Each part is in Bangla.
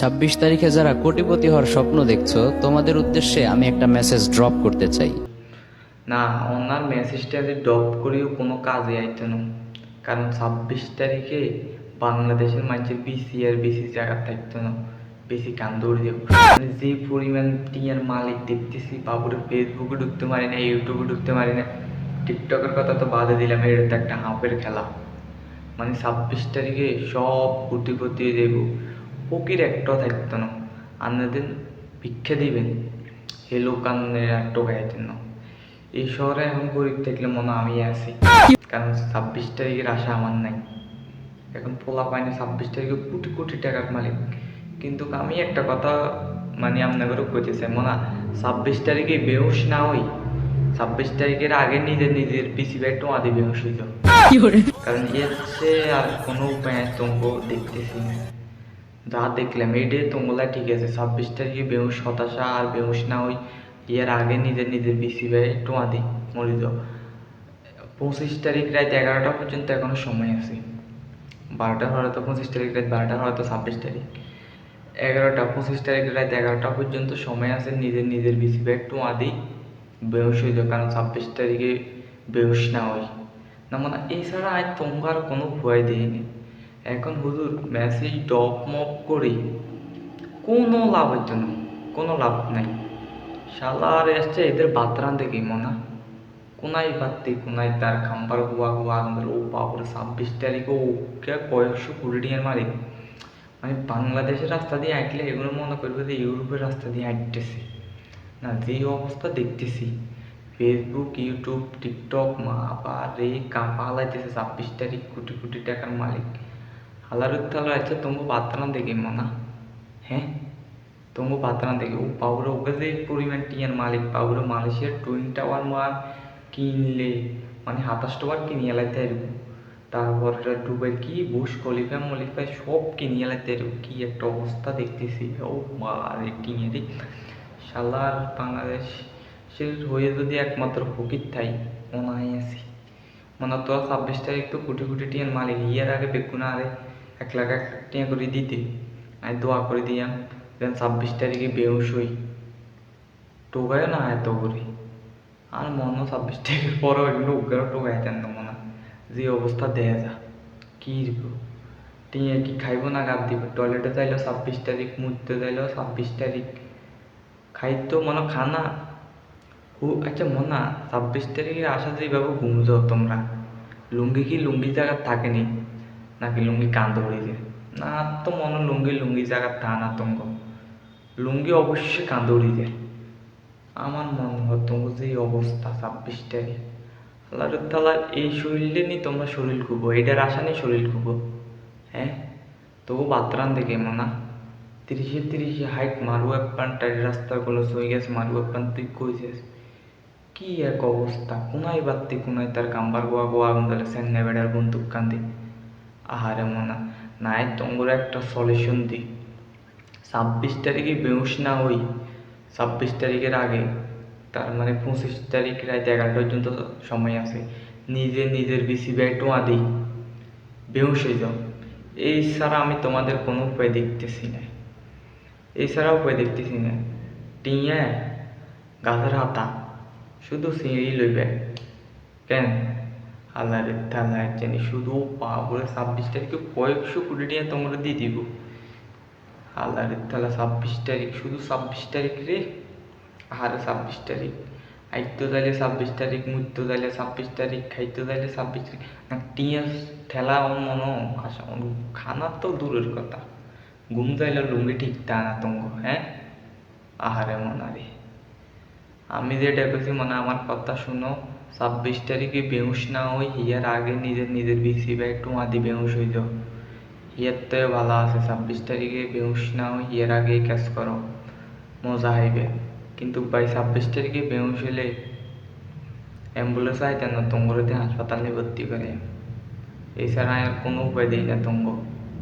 ছাব্বিশ তারিখে যারা কোটিপতি হওয়ার স্বপ্ন দেখছ, তোমাদের উদ্দেশ্যে আমি একটা মেসেজ ড্রপ করতে চাই। না, ওনার মেসেজটা যে ড্রপ করেও কোনো কাজে আইতো না। কারণ ছাব্বিশ তারিখে বাংলাদেশের মানুষের বেশি আর বেশি জায়গা থাকতো না। বেশি কান দৌড়ে মানে যে পরিমাণ টিয়ার মালিক দেখতেছি, বাবুরে ফেসবুকে ঢুকতে পারি না ইউটিউবে ঢুকতে পারি না। টিকটকের কথা তো বাদে দিলাম, এটা তো একটা হাঁপের খেলা। মানে ছাব্বিশ তারিখে সব কোটিপতি হয়ে যাব ফকির একটাও থাকতো না। আপনাদের ভিক্ষা দিবেন। হে লোকানের একটাও গাইতেন না। এই শহরে এখন গরিব থাকলে মনে আমি আছি। কারণ ছাব্বিশ তারিখের আশা আমার নাই। এখন পোলা পাইনি ছাব্বিশ তারিখে কোটি কোটি টাকার মালিক। কিন্তু আমি একটা কথা মানে আপনাদেরও কইতে চাই মনে ছাব্বিশ তারিখে বেহুশ না হই। ছাব্বিশ তারিখের আগে নিজের নিজের পিসি ব্যাগ টোয়া দিয়ে বেহুশ যাও কারণ এর চেয়ে আর কোনো উপায় তোমাকে দেখতেছি না। যা দেখলাম এই ডে তোমরা ঠিক আছে। ছাব্বিশ তারিখে বেহুশ, হতাশা আর বেহুশ না হই, ইয়ার আগে নিজের নিজের বিসি ভাই একটু আদি মরে যাও পঁচিশ তারিখ রাত এগারোটা পর্যন্ত এখনও সময় আছে। বারোটা হয়তো পঁচিশ তারিখ, রাত বারোটা হয়তো ছাব্বিশ তারিখ। এগারোটা, পঁচিশ তারিখ রাত এগারোটা পর্যন্ত সময় আছে, নিজের নিজের বিসি ভাই আদি বেহুশ হয়ে যাও কারণ ছাব্বিশ তারিখে বেহুশ না হই। না মানে এছাড়া আজ তোমার কোনো ভয় দেয়নি এখন হুজুর মেসেজ ডপ মপ করি কোনো লাভ হইতো না কোনো লাভ নাই। শালার এসছে এদের বাতরান দেখি মনা কোনাই বাত্তি কোনাই তার খাম্বার হুয়া হুয়া আমাদের ও বাবুরে ছাব্বিশ তারিখ, ও ওকে কয়েকশো কোটি টিয়ার মারি। মানে বাংলাদেশের রাস্তা দিয়ে হাঁটলে এগুলো মনে করবে যে ইউরোপের রাস্তা দিয়ে হাঁটতেছে না, যে অবস্থা দেখতেছি। ফেসবুক ইউটিউব টিকটক মা বারে কাঁপা হালাইতেছে ছাব্বিশ তারিখ কোটি কোটি টাকার মালিক। তোমার বাতরান দেখি মনা হ্যাঁ? তোমার বাতরান দেখি। ও পাউরে ওকে পরিমাণ টিয়ার মালিক, পাউরে মালয়েশিয়ার টুইন টাওয়ার মার কিনলে মানে সাতাশ টাকার কিনে এলাইতে আসব তারপর দুবাই কি, বুশ, খলিফা, মলিফা, সব কিনে এলাইতে আসব কি একটা অবস্থা দেখতেছি। ও মা রে, টিঙে রে শালার বাংলাদেশ সে হয়ে যদি একমাত্র ফকির থাই, মনে আছি। মানে তোরা ছাব্বিশ তারিখ তো কোটি কোটি টিয়ার মালিক। ইয়ার আগে বেগুনা আরে এক লাখ এক টিয়া করে দিতে। আমি দোয়া করে দিয়াম যেন ছাব্বিশ তারিখে বেহুশ হই। টোকায় না এত করে। আর মনে ছাব্বিশ তারিখের পরেও এগুলো উগ্র টোকাইতেন না। মনে যে অবস্থা দেয়া যা, কি টিয়া কি খাইব না গাদ দিব? টয়লেটে যাইলো ছাব্বিশ তারিখ মুততে যাইলো ছাব্বিশ তারিখ। খাইতো মনে খানা হু আচ্ছা মনা, ছাব্বিশ তারিখে আসা যেভাবে ঘুম তোমরা। লুঙ্গি কি লুঙ্গি জায়গা থাকেনি নাকি লুঙ্গি কাঁদ উড়িছে না তো মনে লুঙ্গি লুঙ্গি জায়গা তা না তঙ্গ লুঙ্গি অবশ্যই কাঁদ উড়ি যায় আমার মনে হয় তোমার যে অবস্থা ছাব্বিশ তারিখ আল্লাহ তাল্লাহ এই শরীরে নি তোমরা শরীর খুবো এটার আশা নেই শরীর খুবো হ্যাঁ তবু বাতরান দেখে মনা তিরিশে তিরিশে হাইট মারু এক পান টাইট রাস্তাগুলো সই গেছে মারু এক পান তুই কইছিস কি এক অবস্থা কোনায় বাত্তি কোনায় তার কাম্বার গোয়া গোয়া আগুন ধরে সেন্নে বেড়ার বন্দুক কান্দি আহারে মনা, নাই তোমরা একটা সলিউশন দি। ছাব্বিশ তারিখে বেউস না হই, ছাব্বিশ তারিখের আগে, তার মানে পঁচিশ তারিখ রাত এগারোটা পর্যন্ত সময় আছে, নিজে নিজের বিসি ব্যাগ টোয়া দিই বেউস হয়ে যাও। এই ছাড়া আমি তোমাদের কোনো উপায় দেখতেছি না। এছাড়া উপায় দেখতেছি না। টিয়া গাছের হাতা, শুধু সিঁড়ি লইবে। কেন? আল্লাহ রে তাল্লাহ জানি, শুধু পা বলে ছাব্বিশ তারিখে কয়েকশো কোটি টিয়া তোমরা দিয়ে দিব। আল্লাহ রে ছাব্বিশ তারিখ শুধু ছাব্বিশ তারিখ রে? আরে ছাব্বিশ তারিখ আইতো যাইলে ছাব্বিশ তারিখ মুততো যাইলে ছাব্বিশ তারিখ খাইতো যাইলে ছাব্বিশ তারিখ না, টিয়া ঠেলা মন আসা খানা তো দূরের কথা। ঘুম যাইলে লুঙ্গি ঠিক তা না তঙ্গ হ্যাঁ? আহারে মনারে। আমি যেটা কইছি মানে আমার কথা শুনো ছাব্বিশ তারিখে বেহুশ না হই হিয়ার আগে নিজের নিজের বিসি বা একটু মাদি বেহুশ যাও হিয়ার তো ভালো আছে, ছাব্বিশ তারিখে বেহুশ না হই হিয়ার আগে কাজ করো। মজা হইবে কিন্তু ভাই, ছাব্বিশ তারিখে বেহুশ হইলে অ্যাম্বুলেন্স আইতে না তোমরাতে হাসপাতালে ভর্তি করে। এছাড়া আর কোনো উপায় দেই না তঙ্গ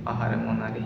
আহারে মনারে